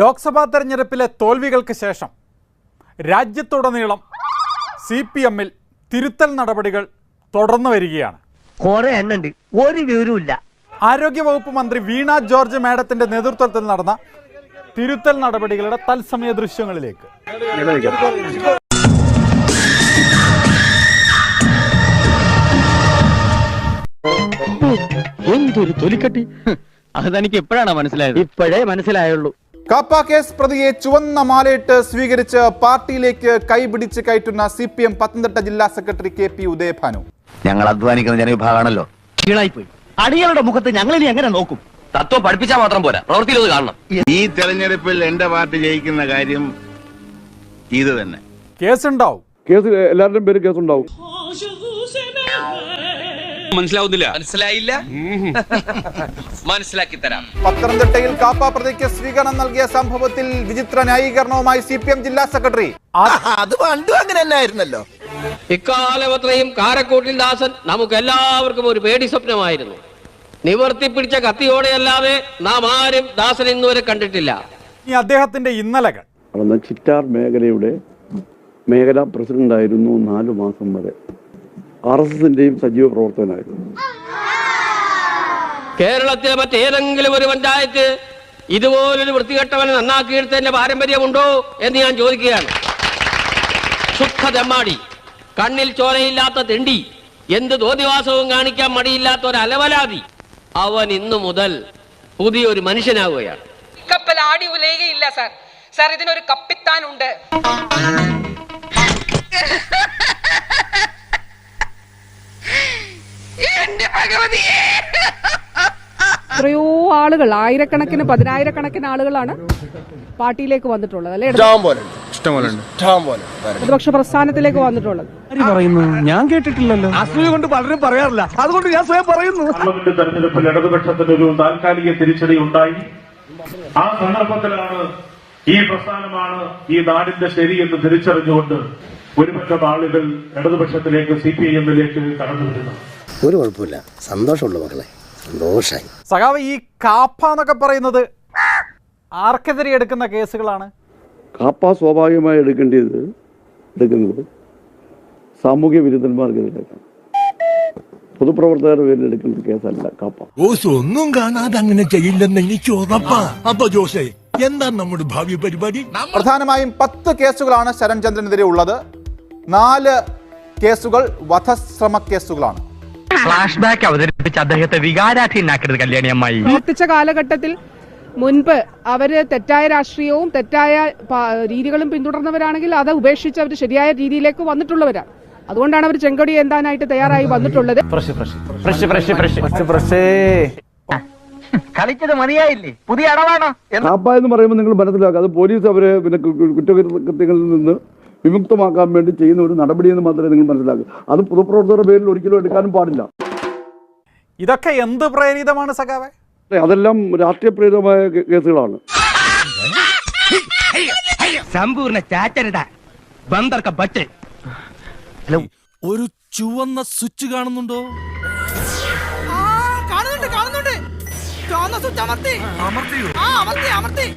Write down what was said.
ലോക്സഭാ തെരഞ്ഞെടുപ്പിലെ തോൽവികൾക്ക് ശേഷം രാജ്യത്തുടനീളം സി പി എമ്മിൽ തിരുത്തൽ നടപടികൾ തുടർന്നു വരികയാണ്. ഒരു ആരോഗ്യവകുപ്പ് മന്ത്രി വീണ ജോർജ് മേഡത്തിന്റെ നേതൃത്വത്തിൽ നടന്ന തിരുത്തൽ നടപടികളുടെ തത്സമയ ദൃശ്യങ്ങളിലേക്ക്. എന്തൊരു തൊലിക്കട്ടി? അത് തനിക്ക് എപ്പോഴാണ് മനസ്സിലായത്? ഇപ്പോഴേ മനസ്സിലായുള്ളൂ. കാപ്പ കേസ് പ്രതിയെ ചുവന്ന മാലയിട്ട് സ്വീകരിച്ച് പാർട്ടിയിലേക്ക് കൈപിടിച്ച് കയറ്റുന്ന സി പി എം പത്തനംതിട്ട ജില്ലാ സെക്രട്ടറി കെ പി ഉദയഭാനു. ഞങ്ങൾ അധ്വാനിക്കുന്ന ജനവിഭാഗമാണല്ലോ. കീഴായിപ്പോയി. അടികളുടെ മുഖത്ത് ഞങ്ങൾ ഇനി എങ്ങനെ നോക്കും? തത്വം പഠിപ്പിച്ചാൽ മാത്രം പോരാ. പ്രവൃത്തിയിൽ അത് കാണണം. ഈ തെരഞ്ഞെടുപ്പിൽ എന്റെ പാർട്ടി ജയിക്കുന്ന കാര്യം ഇത് തന്നെ. കേസുണ്ടാവും. കേസ് എല്ലാവരുടെയും പേര് കേസുണ്ടാവും. മനസ്സിലാവുന്നില്ല. മനസ്സിലായില്ല? മനസ്സിലാക്കി തരാം. പത്തനംതിട്ടയിൽ കാപ്പ പ്രതിക്ക് സ്വീകരണം നൽകിയ സംഭവത്തിൽ വിചിത്ര ന്യായീകരണവുമായി സി പി എം ജില്ലാ സെക്രട്ടറി. അത് പണ്ടും അങ്ങനെ തന്നെ ആയിരുന്നല്ലോ ഇക്കാലവത്രയും കാരക്കോട്ടിൽ ദാസൻ നമുക്ക് എല്ലാവർക്കും ഒരു പേടി സ്വപ്നമായിരുന്നു. നിവർത്തി പിടിച്ച കത്തിയോടെയല്ലാതെ നാം ആരും ദാസൻ ഇന്നുവരെ കണ്ടിട്ടില്ല. അദ്ദേഹത്തിന്റെ ഇന്നലകൾ. ചിറ്റാർ മേഖലയുടെ മേഖലാ പ്രസിഡന്റായിരുന്നു നാലു മാസം വരെ. ആർ എസ് എസിന്റെയും സജീവ പ്രവർത്തകനായിരുന്നു. കേരളത്തിലെ മറ്റേതെങ്കിലും ഒരു പഞ്ചായത്ത് ഇതുപോലൊരു വൃത്തികെട്ടവനെ നന്നാക്കിയെടുത്തതിന്റെ പാരമ്പര്യമുണ്ടോ എന്ന് ഞാൻ ചോദിക്കുകയാണ്. ശുദ്ധ തെമ്മാടി കണ്ണിൽ ചോരയില്ലാത്ത തെണ്ടി എന്ത് ദോതിവാസവും കാണിക്കാൻ മടിയില്ലാത്ത ഒരു അലവലാതി. അവൻ ഇന്നു മുതൽ പുതിയൊരു മനുഷ്യനാവുകയാണ്. കപ്പൽ ആടി ഉലയുകയില്ല സാർ. സാർ ഇതിനൊരു കപ്പിത്താനുണ്ട്. ആളുകൾ ആയിരക്കണക്കിന് പതിനായിരക്കണക്കിന് ആളുകളാണ് പാർട്ടിയിലേക്ക് വന്നിട്ടുള്ളത് അല്ലെ പ്രതിപക്ഷ പ്രസ്ഥാനത്തിലേക്ക് വന്നിട്ടുള്ളത്. ഞാൻ കേട്ടിട്ടില്ലല്ലോ. അസൂയ കൊണ്ട് പലരും പറയാറില്ല. അതുകൊണ്ട് ഞാൻ സ്വയം പറയുന്നു. തെരഞ്ഞെടുപ്പിൽ ഇടതുപക്ഷത്തിന് ഒരു താൽക്കാലിക തിരിച്ചടി ഉണ്ടായി. ആ സന്ദർഭത്തിലാണ് ഈ പ്രസ്ഥാനമാണ് ഈ നാടിന്റെ ശരി എന്ന് തിരിച്ചറിഞ്ഞുകൊണ്ട് ഒരുപറ്റം ആളുകൾ ഇടതുപക്ഷത്തിലേക്ക് സി പി ഐ എമ്മിലേക്ക് കടന്നു വരുന്നത്. ഒരു കുഴപ്പമില്ല. സന്തോഷമുള്ള മക്കളെ. സന്തോഷായി. സഖാവ് ഈ കാപ്പ എന്നൊക്കെ പറയുന്നത് ആർക്കെതിരെ എടുക്കുന്ന കേസുകളാണ്? കാപ്പ സ്വാഭാവികമായി എടുക്കേണ്ടത് എടുക്കുന്നത് സാമൂഹ്യ വിരുദ്ധന്മാർക്കെതിരെയാണ് പൊതുപ്രവർത്തകരുടെ പേരിൽ എടുക്കുന്ന കേസല്ല കാപ്പ. ജോസ് ഒന്നും കാണാതെ അങ്ങനെ ചെയ്യില്ലെന്ന് എനിക്ക് ഉറപ്പാ അപ്പൊ ജോസേ എന്താണ് നമ്മുടെ ഭാവി പരിപാടി? പ്രധാനമായും പത്ത് കേസുകളാണ് ശരൺചന്ദ്രനെതിരെ ഉള്ളത്. നാല് കേസുകൾ വധശ്രമ കേസുകളാണ്. ഫ്ലാഷ് ബാക്ക് അവതരിപ്പിച്ച് അദ്ദേഹത്തെ വികാരാധീനാക്കരുത് കല്യാണി അമ്മായി. പ്രവർത്തിച്ച കാലഘട്ടത്തിൽ മുൻപ് അവർ തെറ്റായ രാഷ്ട്രീയവും തെറ്റായ രീതികളും പിന്തുടർന്നവരാണെങ്കിൽ അത് ഉപേക്ഷിച്ച് അവർ ശരിയായ രീതിയിലേക്ക് വന്നിട്ടുള്ളവരാണ്. അതുകൊണ്ടാണ് അവർ ചെങ്കൊടി എന്താനായിട്ട് തയ്യാറായി വന്നിട്ടുള്ളത്. കളിച്ചത് മതിയായില്ലേ? പുതിയ അടവാണോ? കാപ്പ എന്ന് പറയുമ്പോൾ നിങ്ങൾ മനസ്സിലാക്കുക അത് പോലീസ് അവരെ പിന്നെ കുറ്റകൃത്യങ്ങളിൽ നിന്ന് വിമുക്തമാക്കാൻ വേണ്ടി ചെയ്യുന്ന ഒരു നടപടി എന്ന് മാത്രമേ നിങ്ങൾ മനസ്സിലാക്കുക അത് പൊതുപ്രവർത്തകരുടെ പേരിൽ ഒരിക്കലും എടുക്കാനും പാടില്ല. ഇതൊക്കെ എന്ത് പ്രേരിതമാണ് സഖാവെ? അതെല്ലാം രാഷ്ട്രീയ പ്രേരിതമായ കേസുകളാണ്. സമ്പൂർണ ചാറ്റരുത ബന്ദർക്ക ബട്ട്. ഒരു ചുവന്ന സ്വിച്ച് കാണുന്നുണ്ടോ? കാണുന്നുണ്ട് കാണുന്നുണ്ട്. ചുവന്ന സ്വിച്ച് അമർത്തി. അമർത്തിയോ? ആ അമർത്തി അമർത്തി.